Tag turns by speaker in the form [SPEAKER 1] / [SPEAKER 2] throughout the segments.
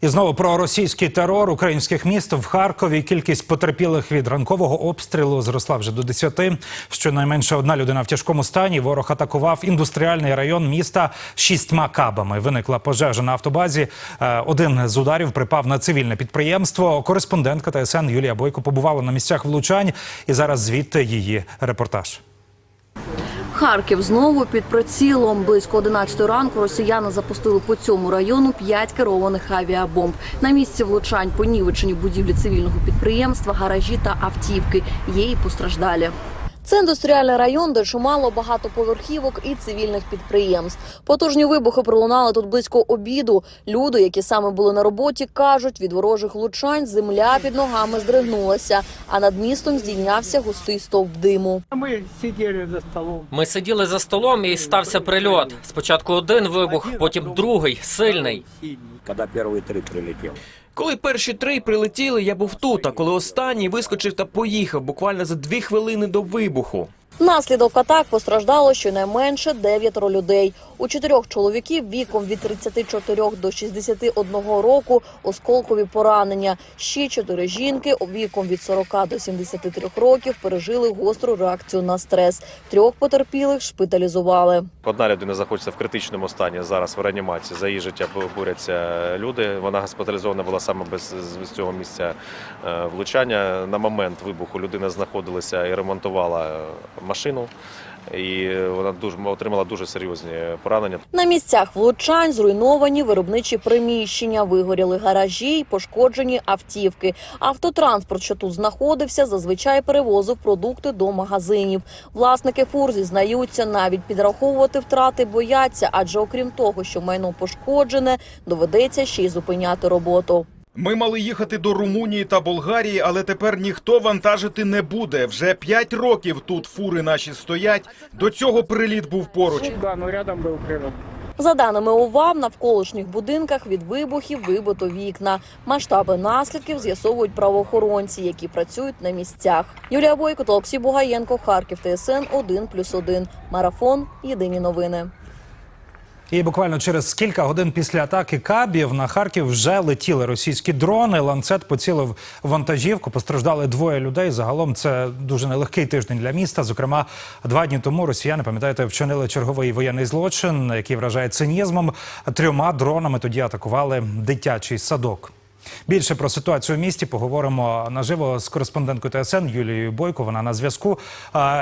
[SPEAKER 1] І знову про російський терор українських міст в Харкові. Кількість потерпілих від ранкового обстрілу зросла вже до 10. Щонайменше одна людина в тяжкому стані. Ворог атакував індустріальний район міста шістьма кабами. Виникла пожежа на автобазі. Е, Один з ударів припав на цивільне підприємство. Кореспондентка ТСН Юлія Бойко побувала на місцях влучань. І зараз звідти її репортаж.
[SPEAKER 2] Харків знову під прицілом. Близько 11 ранку росіяни запустили по цьому району п'ять керованих авіабомб. На місці влучань понівечені будівлі цивільного підприємства, гаражі та автівки. Є і постраждалі. Це індустріальний район, де чимало багатоповерхівок і цивільних підприємств. Потужні вибухи пролунали тут близько обіду. Люди, які саме були на роботі, кажуть, від ворожих влучань земля під ногами здригнулася, а над містом здійнявся густий стовп диму.
[SPEAKER 3] Мы сидели за столом.
[SPEAKER 4] Ми сиділи за столом і стався прильот. Спочатку один вибух, потім другий, сильний.
[SPEAKER 5] когда первые три прилетел.
[SPEAKER 6] Коли перші три прилетіли, я був тут, а коли останній вискочив та поїхав буквально за дві хвилини до вибуху.
[SPEAKER 2] Внаслідок атак постраждало щонайменше дев'ятеро людей. У чотирьох чоловіків віком від 34 до 61 року осколкові поранення. Ще чотири жінки віком від 40 до 73 років пережили гостру реакцію на стрес. Трьох потерпілих шпиталізували.
[SPEAKER 7] Одна людина знаходиться в критичному стані зараз в реанімації. За її життя борються люди. Вона госпіталізована була саме без, з цього місця е, влучання. На момент вибуху людина знаходилася і ремонтувала е, машину, і вона дуже отримала дуже серйозні поранення.
[SPEAKER 2] На місцях влучань зруйновані виробничі приміщення, вигоріли гаражі пошкоджені автівки. Автотранспорт, що тут знаходився, зазвичай перевозив продукти до магазинів. Власники фур зізнаються, навіть підраховувати втрати бояться, адже окрім того, що майно пошкоджене, доведеться ще й зупиняти роботу.
[SPEAKER 8] Ми мали їхати до Румунії та Болгарії, але тепер ніхто вантажити не буде. Вже п'ять років тут фури наші стоять. До цього приліт був поруч.
[SPEAKER 3] Ну да, но рядом был прилет.
[SPEAKER 2] За даними УВА, в навколишніх будинках від вибухів вибито вікна. Масштаби наслідків з'ясовують правоохоронці, які працюють на місцях. Юлія Бойко та Олексій Бугаєнко, Харків, ТСН 1+,1. Марафон. Єдині новини.
[SPEAKER 1] І буквально через кілька годин після атаки кабів на Харків вже летіли російські дрони. Ланцет поцілив вантажівку. Постраждали двоє людей. Загалом це дуже нелегкий тиждень для міста. Зокрема, два дні тому росіяни, пам'ятаєте, вчинили черговий воєнний злочин, який вражає цинізмом. Трьома дронами тоді атакували дитячий садок. Більше про ситуацію в місті поговоримо наживо з кореспонденткою ТСН Юлією Бойко. Вона на зв'язку.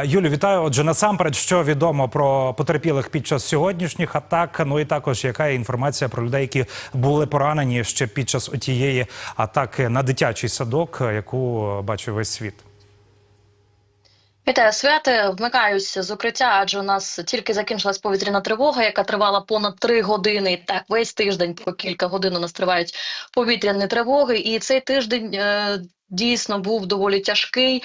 [SPEAKER 1] Юлю, вітаю. Отже, насамперед, що відомо про потерпілих під час сьогоднішніх атак. Ну і також яка є інформація про людей, які були поранені ще під час отієї атаки на дитячий садок, яку бачив весь світ.
[SPEAKER 2] Вітаю святе. Вмикаюся з укриття, адже у нас тільки закінчилась повітряна тривога, яка тривала понад три години. Так, весь тиждень по кілька годин у нас тривають повітряні тривоги. І цей тиждень е, дійсно був доволі тяжкий.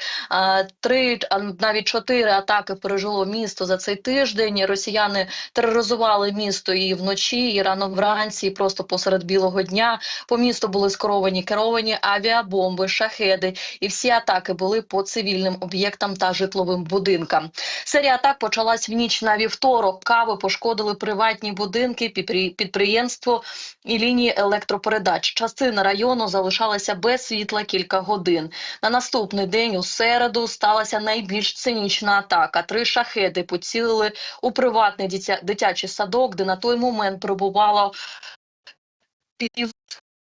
[SPEAKER 2] Три, навіть чотири атаки пережило місто за цей тиждень. Росіяни тероризували місто і вночі, і рано вранці, і просто посеред білого дня. По місту були скеровані керовані авіабомби, шахеди, і всі атаки були по цивільним об'єктам та житловим будинкам. Серія атак почалась в ніч на вівторок. Кави пошкодили приватні будинки, підпри- підприємство і лінії електропередач. Частина району залишалася без світла кілька годин. На наступний день у середу сталася найбільш цинічна атака. Три шахеди поцілили у приватний дитя- дитячий садок, де на той момент перебувало пів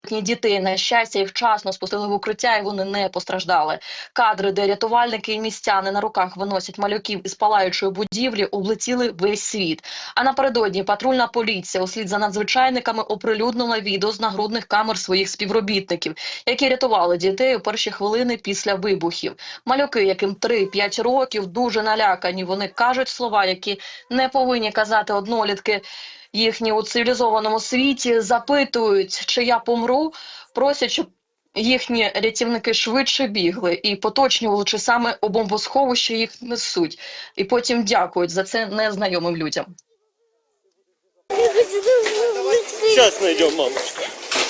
[SPEAKER 2] дітей. На щастя, їх вчасно спустили в укриття, і вони не постраждали. Кадри, де рятувальники і містяни на руках виносять малюків із палаючої будівлі, облетіли весь світ. А напередодні патрульна поліція услід за надзвичайниками оприлюднила відео з нагрудних камер своїх співробітників, які рятували дітей у перші хвилини після вибухів. Малюки, яким 3-5 років, дуже налякані. Вони кажуть слова, які не повинні казати однолітки. Їхні у цивілізованому світі запитують, чи я помру, просять, щоб їхні рятівники швидше бігли і поточнювали, чи саме у бомбосховище їх несуть, і потім дякують за це незнайомим людям.
[SPEAKER 9] Сейчас найдем, мамочка.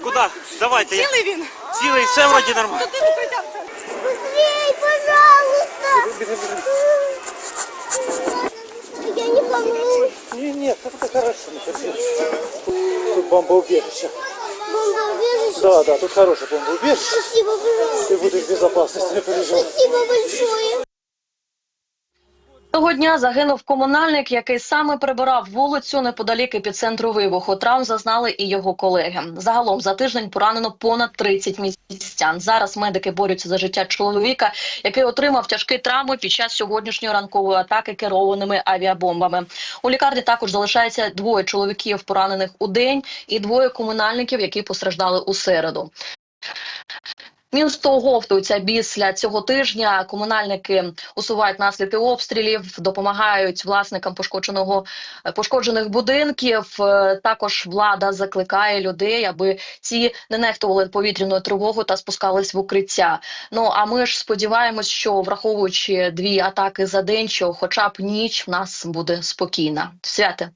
[SPEAKER 9] Куда? Давайте. Цілий він? Цілий, все вроді нормально.
[SPEAKER 10] Быстрей, пожалуйста!
[SPEAKER 9] Хорошо. Тут бомбоубежище.
[SPEAKER 10] Бомбоубежище.
[SPEAKER 9] Да, да, тут хороший, по-моему.
[SPEAKER 10] Спасибо, пожалуйста.
[SPEAKER 9] Ты будешь в безопасности, не переживай.
[SPEAKER 10] Спасибо большое.
[SPEAKER 2] Того дня загинув комунальник, який саме прибирав вулицю неподалік епіцентру вибуху. Травм зазнали і його колеги. Загалом за тиждень поранено понад 30 містян. Зараз медики борються за життя чоловіка, який отримав тяжкі травми під час сьогоднішньої ранкової атаки керованими авіабомбами. У лікарні також залишається двоє чоловіків, поранених у день, і двоє комунальників, які постраждали у середу. Місто оговтується після цього тижня. Комунальники усувають наслідки обстрілів, допомагають власникам пошкодженого пошкоджених будинків. Е, Також влада закликає людей, аби ці не нехтували повітряною тривогою та спускались в укриття. Ну а ми ж сподіваємось, що враховуючи дві атаки за день, що хоча б ніч в нас буде спокійна. Святе.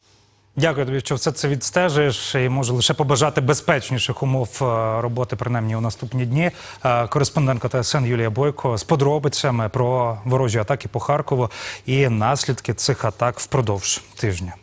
[SPEAKER 1] Дякую тобі, що все це відстежуєш. І можу лише побажати безпечніших умов е, роботи, принаймні у наступні дні. Е, Кореспондентка ТСН Юлія Бойко з подробицями про ворожі атаки по Харкову і наслідки цих атак впродовж тижня.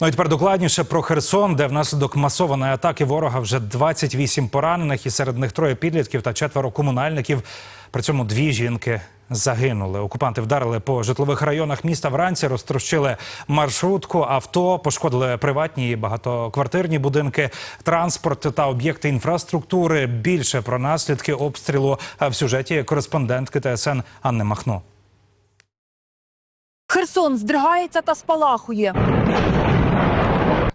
[SPEAKER 1] Ну і тепер докладніше про Херсон, де внаслідок масованої атаки ворога вже 28 поранених, і серед них троє підлітків та четверо комунальників. При цьому дві жінки загинули. Окупанти вдарили по житлових районах міста вранці, розтрощили маршрутку, авто, пошкодили приватні і багатоквартирні будинки, транспорт та об'єкти інфраструктури. Більше про наслідки обстрілу в сюжеті кореспондентки ТСН Анни Махно.
[SPEAKER 11] Херсон здригається та спалахує.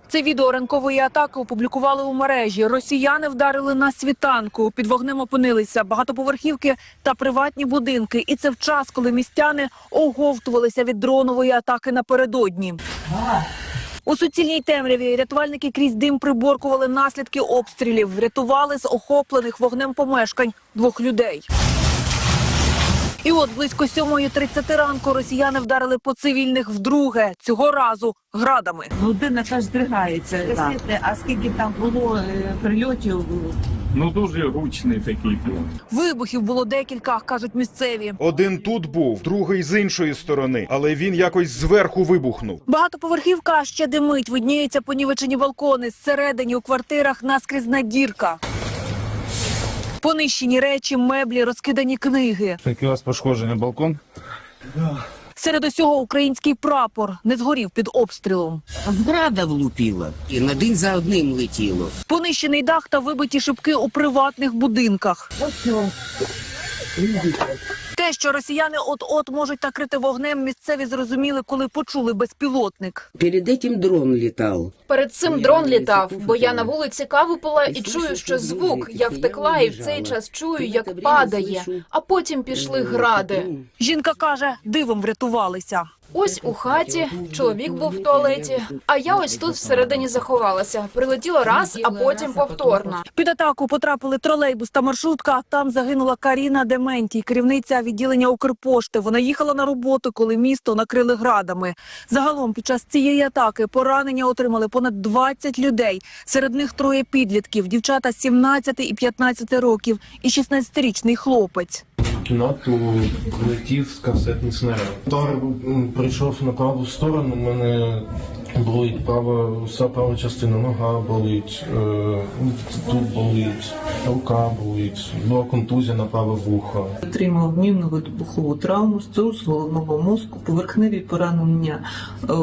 [SPEAKER 11] Це відео ранкової атаки опублікували у мережі. Росіяни вдарили на світанку. Під вогнем опинилися багатоповерхівки та приватні будинки. І це в час, коли містяни оговтувалися від дронової атаки напередодні. У суцільній темряві рятувальники крізь дим приборкували наслідки обстрілів, врятували з охоплених вогнем помешкань двох людей. І от близько 7.30 ранку росіяни вдарили по цивільних вдруге, цього разу градами.
[SPEAKER 12] Будинок аж здригається. А скільки там було е, прильотів?
[SPEAKER 3] Ну дуже гучний такий був.
[SPEAKER 11] Вибухів було декілька, кажуть місцеві.
[SPEAKER 8] Один тут був, другий з іншої сторони, але він якось зверху вибухнув.
[SPEAKER 11] Багатоповерхівка ще димить, видніються понівечені балкони. Зсередині у квартирах наскрізна дірка. Понищені речі, меблі, розкидані книги.
[SPEAKER 3] Який у вас пошкоджений балкон?
[SPEAKER 11] Серед усього український прапор не згорів під обстрілом.
[SPEAKER 12] Града влупіла І на день за одним летіло.
[SPEAKER 11] Понищений дах та вибиті шибки у приватних будинках. Те, що росіяни от-от можуть накрити вогнем, місцеві зрозуміли, коли почули безпілотник.
[SPEAKER 12] Перед этим дрон літав.
[SPEAKER 13] Перед цим дрон літав, бо я на вулиці каву пила і чую, що звук. Я втекла і в цей час чую, як падає. А потім пішли гради.
[SPEAKER 11] Жінка каже, дивом врятувалися.
[SPEAKER 13] Ось у хаті чоловік був в туалеті, а я ось тут всередині заховалася. Прилетіло раз, а потім повторно.
[SPEAKER 11] Під атаку потрапили тролейбус та маршрутка. Там загинула Каріна Дементій, керівниця відділення Укрпошти. Вона їхала на роботу, коли місто накрили градами. Загалом під час цієї атаки поранення отримали понад 20 людей. Серед них троє підлітків, дівчата 17 і 15 років, і 16-річний хлопець.
[SPEAKER 9] Кімнату прилетів з касетний снаряд. М, прийшов на праву сторону. У мене болить права, вся права частина, нога болить, е, тут болить, рука болить, була контузія на праве вухо.
[SPEAKER 12] Отримав мінну вибухову травму, струс головного мозку, поверхневі поранення е,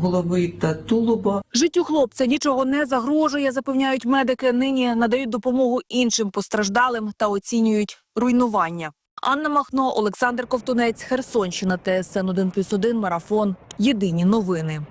[SPEAKER 12] голови та тулуба.
[SPEAKER 11] Життю хлопця нічого не загрожує, запевняють медики. Нині надають допомогу іншим постраждалим та оцінюють руйнування. Анна Махно, Олександр Ковтунець, Херсонщина, ТСН 1+,1, Марафон. Єдині новини.